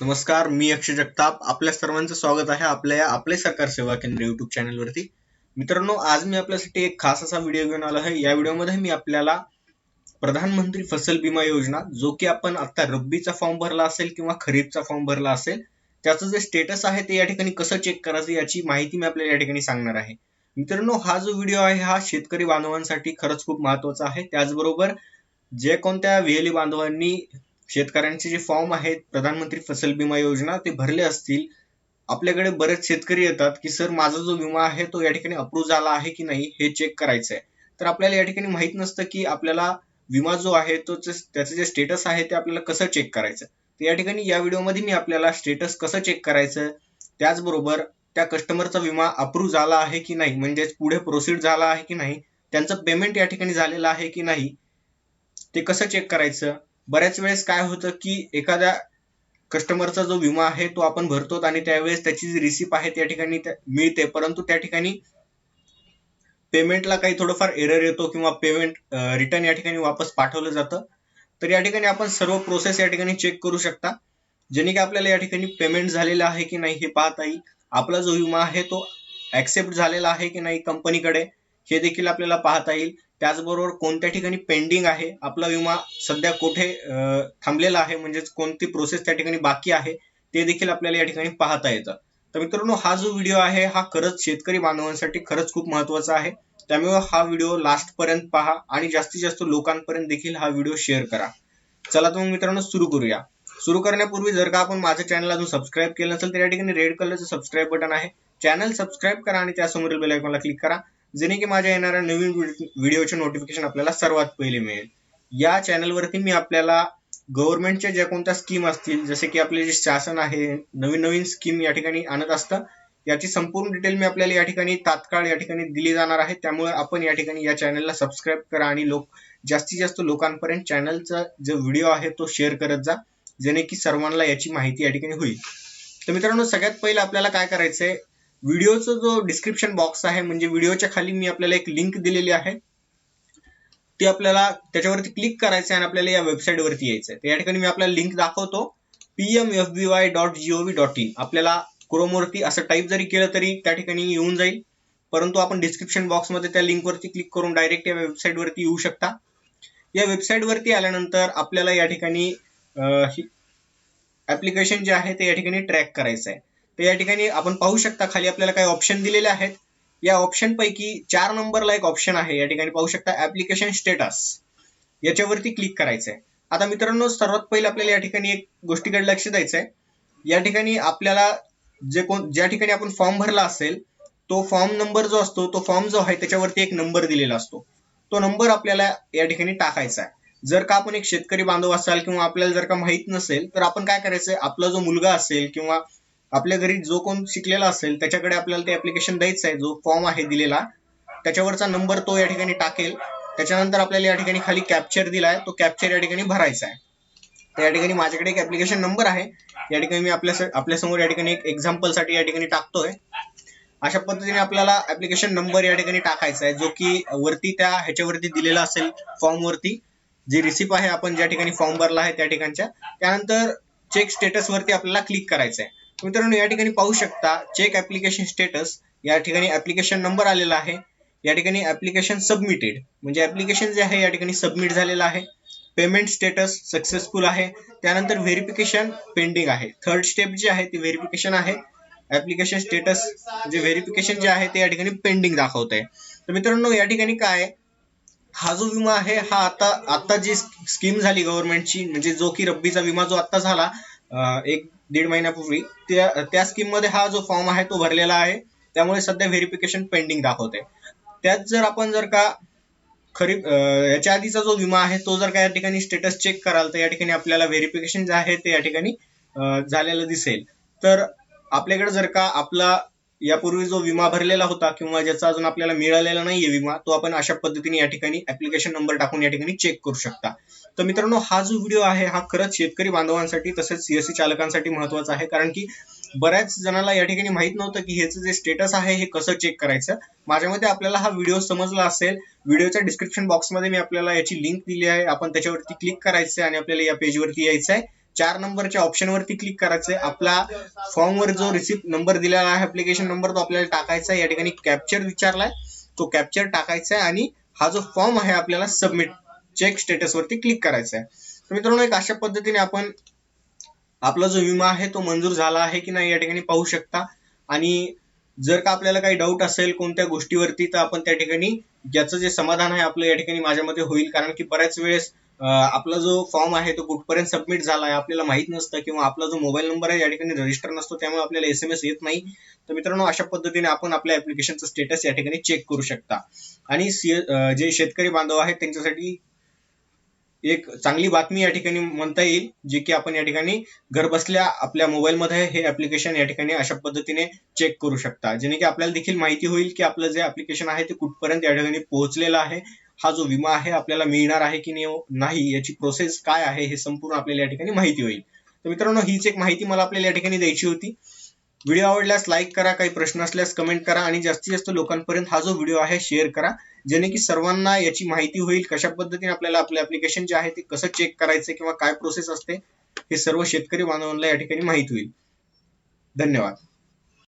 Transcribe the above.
नमस्कार मी अक्षय जगताप. आपल्या सर्वांचं स्वागत आहे आपल्या या आपले सरकार सेवा केंद्र युट्यूब चॅनलवरती मित्रांनो आज मी आपल्यासाठी एक खास असा व्हिडिओ घेऊन आलो आहे. या व्हिडिओमध्ये मी आपल्याला प्रधानमंत्री फसल विमा योजना जो की आपण आता रब्बीचा फॉर्म भरला असेल किंवा खरीपचा फॉर्म भरला असेल त्याचं जे स्टेटस आहे ते या ठिकाणी कसं चेक करायचं याची माहिती मी आपल्याला या ठिकाणी सांगणार आहे. मित्रांनो हा जो व्हिडिओ आहे हा शेतकरी बांधवांसाठी खरंच खूप महत्त्वाचा आहे. त्याचबरोबर जे कोणत्या वेली बांधवांनी शेतकऱ्यांचे जे फॉर्म आहेत प्रधानमंत्री फसल विमा योजना ते भरले असतील. आपल्याकडे बरेच शेतकरी येतात की सर माझा जो विमा आहे तो या ठिकाणी अप्रूव्ह झाला आहे की नाही हे चेक करायचं आहे तर आपल्याला या ठिकाणी माहीत नसतं की आपल्याला विमा जो आहे तो त्याचं जे स्टेटस आहे ते आपल्याला कसं चेक करायचं? तर या ठिकाणी या व्हिडिओमध्ये मी आपल्याला स्टेटस कसं चेक करायचं? त्याचबरोबर त्या कस्टमरचा विमा अप्रूव्ह झाला आहे की नाही? म्हणजेच पुढे प्रोसीड झाला आहे की नाही? त्यांचं पेमेंट या ठिकाणी झालेलं आहे की नाही? ते कसं चेक करायचं? बऱ्याच वेळेस काय होतं की एखाद्या कस्टमरचा जो विमा आहे तो आपण भरतो आणि त्यावेळेस त्याची जी रिसिप आहे त्या ठिकाणी मिळते. परंतु त्या ठिकाणी पेमेंटला काही थोडंफार एरर येतो किंवा पेमेंट रिटर्न या ठिकाणी वापस पाठवलं जातं. तर या ठिकाणी आपण सर्व प्रोसेस या ठिकाणी चेक करू शकता. जेणे की आपल्याला या ठिकाणी पेमेंट झालेलं आहे की नाही हे पाहता येईल. आपला जो विमा आहे तो ऍक्सेप्ट झालेला आहे की नाही कंपनीकडे हे देखील आपल्याला पाहता येईल. त्याचबरोबर कोणत्या ठिकाणी पेंडिंग आहे आपला विमा सध्या कुठे थांबलेला आहे म्हणजेच कोणती प्रोसेस त्या ठिकाणी बाकी आहे ते देखील आपल्याला या ठिकाणी पाहता येतं. तर मित्रांनो हा जो व्हिडिओ आहे हा खरंच शेतकरी बांधवांसाठी खरंच खूप महत्त्वाचा आहे. त्यामुळे हा व्हिडिओ लास्ट पर्यंत पहा आणि जास्तीत जास्त लोकांपर्यंत देखील हा व्हिडिओ शेअर करा. चला तर मग मित्रांनो सुरू करूया. सुरू करण्यापूर्वी जर का आपण माझ्या चॅनल अजून सबस्क्राईब केलं नसेल तर या ठिकाणी रेड कलरचं सबस्क्राईब बटन आहे. चॅनल सबस्क्राईब करा आणि त्यासमोरील बेल आयकॉनला क्लिक करा. जेणे की माझ्या येणाऱ्या नवीन व्हिडिओचे नोटिफिकेशन आपल्याला सर्वात पहिले मिळेल. या चॅनलवरती मी आपल्याला गव्हर्नमेंटच्या ज्या कोणत्या स्कीम असतील जसे की आपले जे शासन आहे नवीन नवीन स्कीम या ठिकाणी आणत असतं याची संपूर्ण डिटेल मी आपल्याला या ठिकाणी तात्काळ या ठिकाणी दिली जाणार आहे. त्यामुळे आपण या ठिकाणी या चॅनलला सबस्क्राईब करा आणि लोक जास्तीत जास्त लोकांपर्यंत चॅनलचा जो व्हिडिओ आहे तो शेअर करत जा जेणे की सर्वांना याची माहिती या ठिकाणी होईल. तर मित्रांनो सगळ्यात पहिलं आपल्याला काय करायचंय व्हिडिओचा जो डिस्क्रिप्शन बॉक्स आहे म्हणजे व्हिडिओच्या खाली मी आपल्याला एक लिंक दिलेली आहे. ती आपल्याला त्याच्यावरती क्लिक करायचं आणि आपल्याला या वेबसाईटवरती यायचं आहे. या ठिकाणी मी आपल्याला लिंक दाखवतो. PM F B Y dot GOV dot in आपल्याला क्रोमवरती असं टाईप जरी केलं तरी त्या ठिकाणी येऊन जाईल. परंतु आपण डिस्क्रिप्शन बॉक्समध्ये त्या लिंकवरती क्लिक करून डायरेक्ट या वेबसाईटवरती येऊ शकता. या वेबसाईटवरती आल्यानंतर आपल्याला या ठिकाणी ऍप्लिकेशन जे आहे ते या ठिकाणी ट्रॅक करायचं आहे. तर या ठिकाणी आपण पाहू शकता खाली आपल्याला काही ऑप्शन दिलेले आहेत. या ऑप्शन पैकी चार नंबरला एक ऑप्शन आहे. या ठिकाणी पाहू शकता ऍप्लिकेशन स्टेटस याच्यावरती क्लिक करायचंय. आता मित्रांनो सर्वात पहिले आपल्याला या ठिकाणी एक गोष्टीकडे लक्ष द्यायचं आहे या ठिकाणी आपल्याला जे कोण ज्या ठिकाणी आपण फॉर्म भरला असेल तो फॉर्म नंबर जो असतो तो फॉर्म जो आहे त्याच्यावरती एक नंबर दिलेला असतो. तो नंबर आपल्याला या ठिकाणी टाकायचा आहे जर का आपण एक शेतकरी बांधव असाल किंवा आपल्याला जर का माहीत नसेल तर आपण काय करायचंय? आपला जो मुलगा असेल किंवा आपल्या घरी जो कोण शिकलेला असेल त्याच्याकडे आपल्याला ते ऍप्लिकेशन द्यायचं आहे जो फॉर्म आहे दिलेला त्याच्यावरचा नंबर तो या ठिकाणी टाकेल. त्याच्यानंतर आपल्याला या ठिकाणी खाली कॅप्चर दिलाय तो कॅप्चर या ठिकाणी भरायचा आहे. तर या ठिकाणी माझ्याकडे एक ऍप्लिकेशन नंबर आहे. या ठिकाणी मी आपल्या आपल्यासमोर या ठिकाणी एक एक्झाम्पलसाठी या ठिकाणी टाकतोय. अशा पद्धतीने आपल्याला ऍप्लिकेशन नंबर या ठिकाणी टाकायचा आहे जो की वरती त्या ह्याच्यावरती दिलेला असेल फॉर्म वरती. जी रिसिप्ट आहे आपण ज्या ठिकाणी फॉर्म भरला आहे त्या ठिकाणच्या. त्यानंतर चेक स्टेटस वरती आपल्याला क्लिक करायचं आहे मित्रांनो या ठिकाणी पाहू शकता चेक ऍप्लिकेशन स्टेटस या ठिकाणी ऍप्लिकेशन नंबर आलेला आहे. या ठिकाणी ऍप्लिकेशन सबमिटेड म्हणजे ऍप्लिकेशन जे आहे या ठिकाणी सबमिट झालेलं आहे. पेमेंट स्टेटस सक्सेसफुल आहे. त्यानंतर व्हेरिफिकेशन पेंडिंग आहे. थर्ड स्टेप जे आहे ते व्हेरिफिकेशन आहे. ऍप्लिकेशन स्टेटस जे व्हेरिफिकेशन जे आहे ते या ठिकाणी पेंडिंग दाखवत आहे. तर मित्रांनो या ठिकाणी काय हा जो विमा आहे हा आता आता जी स्कीम झाली गव्हर्नमेंटची म्हणजे जो की रब्बीचा विमा जो आता झाला एक दीड महिन्यापूर्वी त्या त्या स्कीममध्ये हा जो फॉर्म आहे तो भरलेला आहे. त्यामुळे सध्या व्हेरिफिकेशन पेंडिंग दाखवते त्यात जर आपण जर का खरीप याच्या आधीचा जो विमा आहे तो जर का या ठिकाणी स्टेटस चेक कराल तर या ठिकाणी आपल्याला व्हेरिफिकेशन जे आहे ते या ठिकाणी झालेलं दिसेल. तर आपल्याकडे जर का आपला यापूर्वी जो विमा भरलेला होता किंवा ज्याचा अजून आपल्याला मिळालेला नाहीये विमा तो आपण अशा पद्धतीने या ठिकाणी ऍप्लिकेशन नंबर टाकून या ठिकाणी चेक करू शकता. तर मित्रांनो हा जो व्हिडिओ आहे हा खरंच शेतकरी बांधवांसाठी तसेच सीएससी चालकांसाठी महत्त्वाचा आहे. कारण की बऱ्याच जणांना या ठिकाणी माहीत नव्हतं की ह्याचं जे स्टेटस आहे हे कसं चेक करायचं. माझ्या मते आपल्याला हा व्हिडिओ समजला असेल व्हिडिओच्या डिस्क्रिप्शन बॉक्समध्ये मी आपल्याला याची लिंक दिली आहे. आपण त्याच्यावरती क्लिक करायचं आणि आपल्याला या पेजवरती यायचं आहे चार नंबरच्या ऑप्शनवरती क्लिक करायचं आपला फॉर्मवर जो रिसिप्ट नंबर दिलेला आहे ऍप्लिकेशन नंबर तो आपल्याला टाकायचा आहे. या ठिकाणी कॅप्चर विचारलाय. तो कॅप्चर टाकायचा आहे आणि हा जो फॉर्म आहे आपल्याला सबमिट चेक स्टेटस वरती क्लिक करायचा आहे तर मित्रांनो एक अशा पद्धतीने आपण आपला जो विमा आहे तो मंजूर झाला आहे की नाही या ठिकाणी पाहू शकता. आणि जर का आपल्याला काही डाऊट असेल कोणत्या गोष्टीवरती तर आपण त्या ठिकाणी ज्याचं जे समाधान आहे आपलं या ठिकाणी माझ्यामध्ये होईल. कारण की बऱ्याच वेळेस आपला जो फॉर्म आहे तो कुठपर्यंत सबमिट झाला आहे आपल्याला माहीत नसतं किंवा आपला जो मोबाईल नंबर आहे या ठिकाणी रजिस्टर नसतो त्यामुळे आपल्याला एस एम एस येत नाही. तर मित्रांनो अशा पद्धतीने आपण आपल्या ऍप्लिकेशनचं स्टेटस या ठिकाणी चेक करू शकता. आणि जे शेतकरी बांधव आहेत त्यांच्यासाठी एक चांगली बातमी या ठिकाणी म्हणता येईल जे की आपण या ठिकाणी घरबसल्या आपल्या मोबाईलमध्ये हे ऍप्लिकेशन या ठिकाणी अशा पद्धतीने चेक करू शकता. जेणे की आपल्याला देखील माहिती होईल की आपलं जे ऍप्लिकेशन आहे ते कुठपर्यंत या ठिकाणी पोहोचलेलं आहे. हा जो विमा आहे आपल्याला मिळणार आहे की नाही- याची प्रोसेस काय आहे हे संपूर्ण आपल्याला या ठिकाणी माहिती होईल. तर मित्रांनो हीच एक माहिती मला आपल्याला या ठिकाणी द्यायची होती. व्हिडिओ आवडल्यास लाईक करा काही प्रश्न असल्यास कमेंट करा आणि जास्तीत जास्त लोकांपर्यंत हा जो व्हिडिओ आहे शेअर करा. जेणे की सर्वांना याची माहिती होईल कशा पद्धतीने आपल्याला आपले ऍप्लिकेशन जे आहे ते कसं चेक करायचं किंवा काय प्रोसेस असते हे सर्व शेतकरी बांधवांना या ठिकाणी माहिती होईल. धन्यवाद.